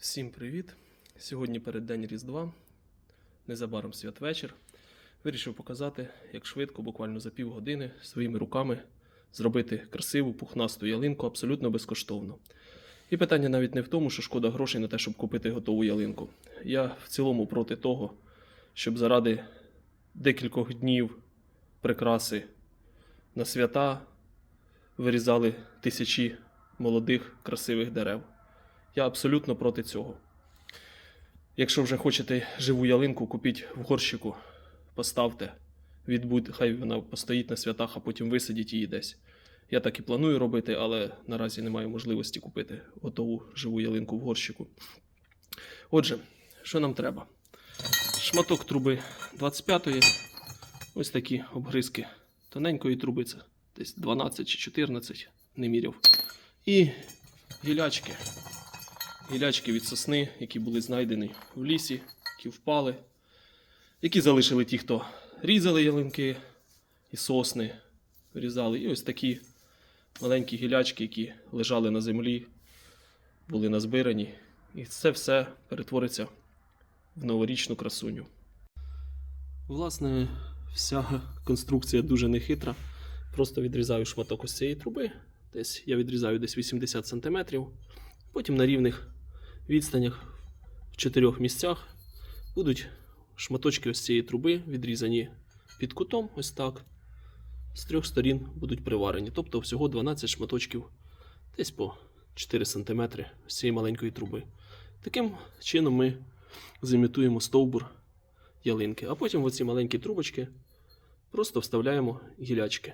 Всім привіт! Сьогодні переддень Різдва, незабаром святвечір. Вирішив показати, як швидко, буквально за півгодини, своїми руками зробити красиву пухнасту ялинку абсолютно безкоштовно. І питання навіть не в тому, що шкода грошей на те, щоб купити готову ялинку. Я в цілому проти того, щоб заради декількох днів прикраси на свята вирізали тисячі молодих красивих дерев. Я абсолютно проти цього. Якщо вже хочете живу ялинку, купіть в горщику, поставте, відбудь, хай вона постоїть на святах, а потім висадіть її десь. Я так і планую робити, але наразі не маю можливості купити готову живу ялинку в горщику. Отже, що нам треба? Шматок труби 25-ї, ось такі обгризки тоненької труби, це десь 12 чи 14, не міряв. І гілячки гілячки від сосни, які були знайдені в лісі, які впали, які залишили ті, хто різали ялинки і сосни, різали. І ось такі маленькі гілячки, які лежали на землі, були назбирані. І це все перетвориться в новорічну красуню. Власне, вся конструкція дуже нехитра. Просто відрізаю шматок ось цієї труби. Десь я відрізаю десь 80 см. Потім на рівних відстанях в чотирьох місцях будуть шматочки ось цієї труби, відрізані під кутом, ось так. З трьох сторін будуть приварені. Тобто всього 12 шматочків, десь по 4 см з цієї маленької труби. Таким чином ми зімітуємо стовбур ялинки. А потім в оці маленькі трубочки просто вставляємо гілячки.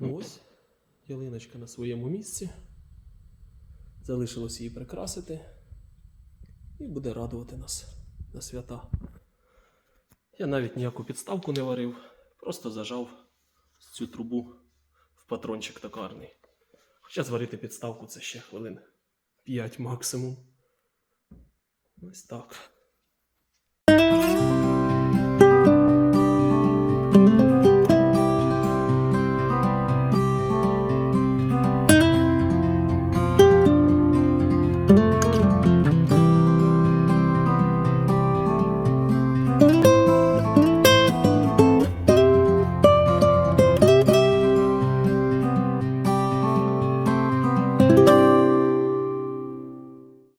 Ну ось, ялиночка на своєму місці. Залишилось її прикрасити. І буде радувати нас на свята. Я навіть ніяку підставку не варив, просто зажав цю трубу в патрончик токарний. Хоча зварити підставку це ще хвилин 5 максимум. Ось так.